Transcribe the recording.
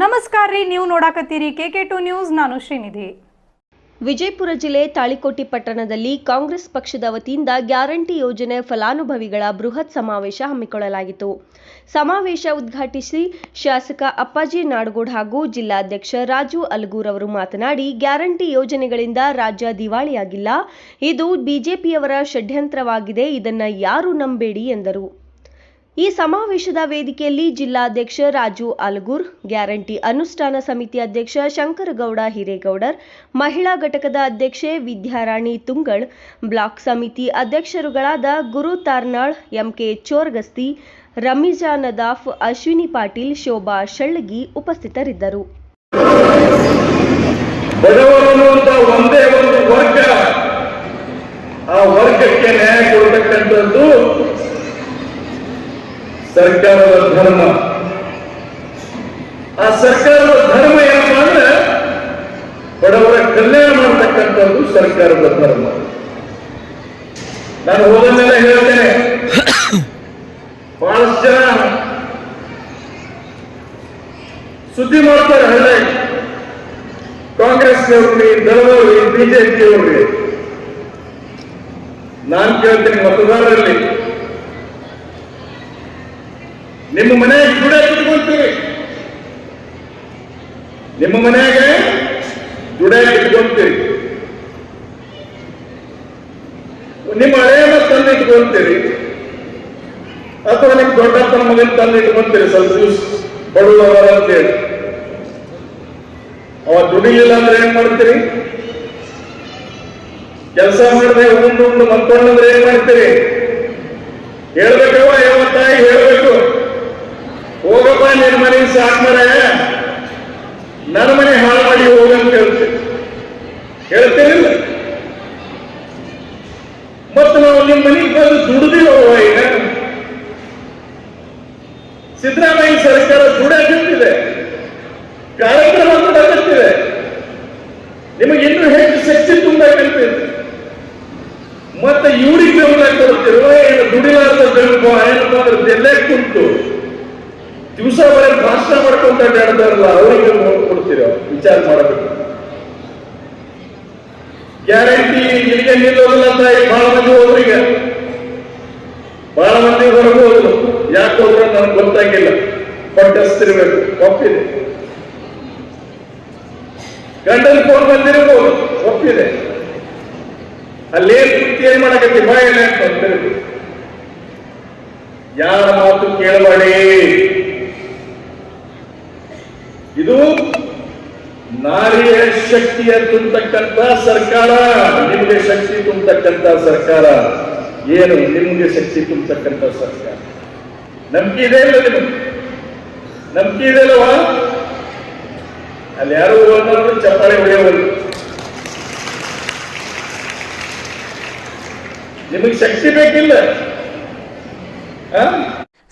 ನಮಸ್ಕಾರ ರೀ, ನೀವು ನೋಡಾಕತ್ತೀರಿ ಕೆ ಕೆ ಟು ನ್ಯೂಸ್, ನಾನು ಶ್ರೀನಿಧಿ. ವಿಜಯಪುರ ಜಿಲ್ಲೆ ತಾಳಿಕೋಟಿ ಪಟ್ಟಣದಲ್ಲಿ ಕಾಂಗ್ರೆಸ್ ಪಕ್ಷದ ವತಿಯಿಂದ ಗ್ಯಾರಂಟಿ ಯೋಜನೆ ಫಲಾನುಭವಿಗಳ ಬೃಹತ್ ಸಮಾವೇಶ ಹಮ್ಮಿಕೊಳ್ಳಲಾಗಿತ್ತು. ಸಮಾವೇಶ ಉದ್ಘಾಟಿಸಿ ಶಾಸಕ ಅಪ್ಪಾಜಿ ನಾಡಗೋಡ್ ಹಾಗೂ ಜಿಲ್ಲಾಧ್ಯಕ್ಷ ರಾಜು ಅಲಗೂರ್ ಅವರು ಮಾತನಾಡಿ, ಗ್ಯಾರಂಟಿ ಯೋಜನೆಗಳಿಂದ ರಾಜ್ಯ ದಿವಾಳಿಯಾಗಿಲ್ಲ. ಇದು ಬಿಜೆಪಿಯವರ ಷಡ್ಯಂತ್ರವಾಗಿದೆ, ಇದನ್ನು ಯಾರೂ ನಂಬೇಡಿ ಎಂದರು. ಈ ಸಮಾವೇಶದ ವೇದಿಕೆಯಲ್ಲಿ ಜಿಲ್ಲಾಧ್ಯಕ್ಷ ರಾಜು ಅಲಗೂರ್, ಗ್ಯಾರಂಟಿ ಅನುಷ್ಠಾನ ಸಮಿತಿ ಅಧ್ಯಕ್ಷ ಶಂಕರಗೌಡ ಹಿರೇಗೌಡರ್, ಮಹಿಳಾ ಘಟಕದ ಅಧ್ಯಕ್ಷೆ ವಿದ್ಯಾರಾಣಿ ತುಂಗಳ್, ಬ್ಲಾಕ್ ಸಮಿತಿ ಅಧ್ಯಕ್ಷರುಗಳಾದ ಗುರು ತಾರ್ನಾಳ್, ಎಂಕೆ ಚೋರ್ಗಸ್ತಿ, ರಮೀಜಾ ನದಾಫ್, ಅಶ್ವಿನಿ ಪಾಟೀಲ್, ಶೋಭಾ ಶಳ್ಳಗಿ ಉಪಸ್ಥಿತರಿದ್ದರು. ಒಂದೇ ಒಂದು ವರ್ಗ, ಆ ವರ್ಗಕ್ಕೆ ನ್ಯಾಯ ಸರ್ಕಾರದ ಧರ್ಮ. ಆ ಸರ್ಕಾರದ ಧರ್ಮ ಏನಪ್ಪ ಅಂದ್ರೆ ಬಡವರ ಕಲ್ಯಾಣ ಮಾಡತಕ್ಕಂಥದ್ದು ಸರ್ಕಾರದ ಧರ್ಮ. ನಾನು ಹೋದನ್ನೆಲ್ಲ ಹೇಳ್ತೇನೆ, ಬಹಳಷ್ಟು ಜನ ಸುದ್ದಿ ಮಾಡ್ತಾರೆ ಹಳ್ಳಿ. ಕಾಂಗ್ರೆಸ್ನವ್ರಿ ದಳದವ್ರಿ ಬಿಜೆಪಿಯವ್ರಿ ನಾನ್ ಕೇಳ್ತೀನಿ ಮತದಾರರಲ್ಲಿ ನಿಮ್ಮ ಮನೆಯಾಗ ಕೂಡ ಇಟ್ಕೊಂತೀರಿ ನಿಮ್ಮ ಮನೆಯಾಗ ದುಡ ಇಟ್ಕೊಂತೀರಿ ನಿಮ್ಮ ಹಳೆಯನ್ನ ತಂದು ಇಟ್ಕೊಂತೀರಿ ಅಥವಾ ನಿಮ್ಮ ದೊಡ್ಡಪ್ಪನ ಮಗನ ತಂದು ಇಟ್ಕೊಂತೀರಿ ಸ್ವಲ್ಪ ದಿವಸ ಬಡವರ ಅಂತೇಳಿ. ಅವ ದುಡಿಲಿಲ್ಲ ಅಂದ್ರೆ ಏನ್ ಮಾಡ್ತೀರಿ? ಕೆಲಸ ಮಾಡದೆ ಉಂಡು ಉಂಡು ಮಲ್ಕೊಂಡ್ರೆ ಏನ್ ಮಾಡ್ತೀರಿ? ಹೇಳ್ಬೇಕವ ಯಾವ ತಾಯಿ ಹೇಳ್ಬೇಕು? ಹೋಗಪ್ಪ ನಿನ್ನ ಮನೆಗೆ ಸಾಕ್ಮರೆ ನನ್ನ ಮನೆ ಹಾಳು ಮಾಡಿ ಹೋಗಂತ ಹೇಳ್ತೀರಿ ಹೇಳ್ತೀರಿಲ್ಲ ಮತ್ತು ನಾವು ನಿಮ್ಮ ಮನೆಗೆ ಬಂದು ದುಡಿದಿಲ್ಲವ ಈಗ. ಸಿದ್ದರಾಮಯ್ಯ ಸರ್ಕಾರ ದುಡಾಗುತ್ತಿದೆ ಕಾರ್ಯಕ್ರಮ ಕೊಡಕತ್ತಿದೆ ನಿಮಗೆ ಇನ್ನೂ ಹೆಚ್ಚು ಶಕ್ತಿ ತುಂಬಬೇಕಂತಿದೆ ಮತ್ತೆ ಇವ್ರಿಗೆ ಬೆಂಬಲ ಕೊಡ್ತಿರೋ ಏನು ದುಡಿಲಾರ್ದ ಬೆಂಬಲ ಏನಪ್ಪ ಅಂದ್ರೆ ಎಲ್ಲೇ ಕುಂತು. ದಿವಸ ಬರೀ ಭಾಷಣ ಮಾಡ್ಕೊಂತ ಅಡ್ಡಾಡ್ತಾರಲ್ಲ ಅವರಿಗೆ ಕೊಡ್ತೀರ? ವಿಚಾರ ಮಾಡಬೇಕು. ಗ್ಯಾರಂಟಿ ಇಲ್ಲಿಗೆ ನಿಲ್ಲೋದಿಲ್ಲ ಅಂತ ಬಹಳ ಮಂದಿ ಹೋದ್ರಿಗೆ ಬಹಳ ಮಂದಿ ಹೊರಗೆ ಹೋದ್ರು. ಯಾಕೆ ಹೋದ್ರೆ ನನಗೆ ಗೊತ್ತಾಗಿಲ್ಲ. ಪಟ್ಟಸ್ತಿರ್ಬೇಕು ಒಪ್ಪಿದೆ. ಗಂಡನ ಫೋನ್ ಬಂದಿರಬಹುದು. ಒಪ್ಪಿದೆ. ಅಲ್ಲೇ ಕುರ್ತಿ ಏನ್ ಮಾಡಕತ್ತಿ? ಬಾಯಿಲ್ಲ ಅಂತ. ಯಾರ ಮಾತು ಕೇಳಬೇಡಿ ಇದು ನಾರಿಯ ಶಕ್ತಿಯ ತುಂಬತಕ್ಕಂತ ಸರ್ಕಾರ, ನಿಮಗೆ ಶಕ್ತಿ ತುಂಬತಕ್ಕಂತ ಸರ್ಕಾರ. ಏನು, ನಿಮಗೆ ಶಕ್ತಿ ತುಂಬತಕ್ಕಂತ ಸರ್ಕಾರ? ನಂಬಿಕೆ ಇದೆ ಇಲ್ಲ ನಿಮಗೆ? ನಂಬಿಕೆ ಇದೆ ಅಲ್ವಾ? ಅಲ್ಲಿ ಯಾರು ಅನ್ನೋದು ಚಪ್ಪಾಳೆ ಹೊಡೆಯವರು ನಿಮಗೆ ಶಕ್ತಿ ಬೇಕಿಲ್ಲ?